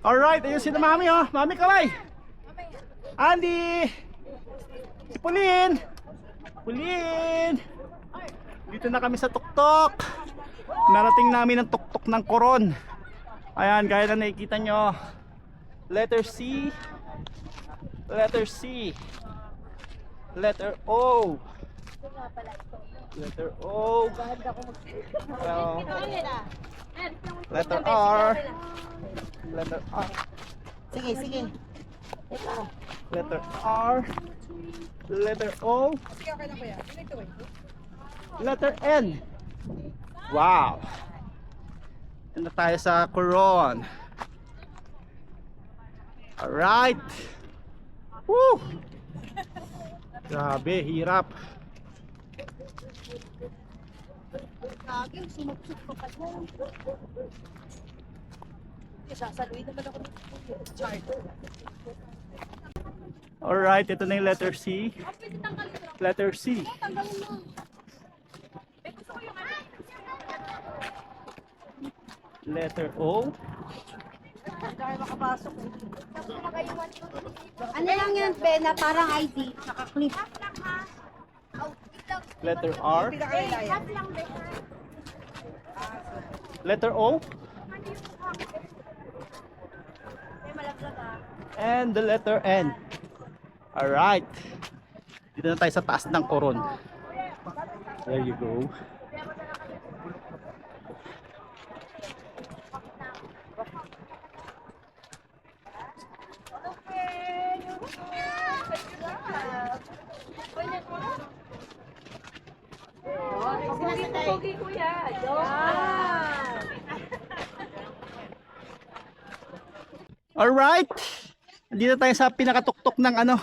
Alright, ayun si mami oh. Mami Kalay. Andy. Si Pulin. Pulin. Dito na kami sa tuktok. Narating namin ang tuktok ng koron. Ayan, gaya na nakikita nyo. Letter C. Letter C. Letter O. Letter O. Letter R. Letter R. Sige, sige. Letter R. Letter O. Letter N. Wow. Ito na tayo sa Coron. Alright. Woo! Grabe, hirap. Kaging, sumuksok pa pa. Sasaluin naman ako ng chart. Alright, ito na yung letter C. Letter C. Letter O. Ano lang yan, pena, parang ID, saka clip. Letter R. Letter O. And the letter N. Alright. Dito na tayo sa taas ng koron. There you go. Alright. Dito tayo sa pinakatuktok ng ano,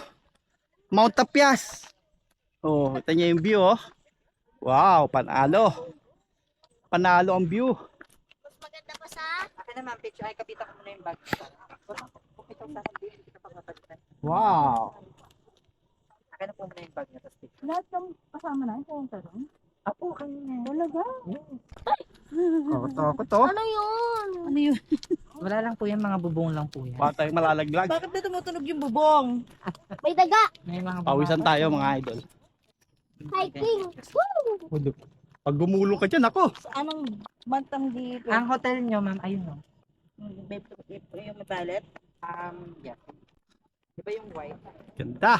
Mount Tapias. Oh, kita niyo yung view oh. Wow, panalo. Panalo ang view. Akin naman, picture. Ay, kapita ko muna yung bag. Kung itong sasabihin, ka pagpapalitan. Wow. Akin na po muna yung bag niya, tapos picture. Lahat ng kasama na, pumunta doon. Apo, kanina. Talaga? Oh, to, to. Ano yun? Ano yun? Wala lang po yan, mga bubong lang po yan. Baka tayong malalaglag. Bakit na tumutunog yung bubong? May daga! May mga Pawisan tayo mga idol. Hiking! Woo! Pag gumulong ka dyan, ako. Anong bantang dito? Ang hotel nyo, ma'am, ayun o. Yung may? Um, yeah. Di ba yung white? Ganda.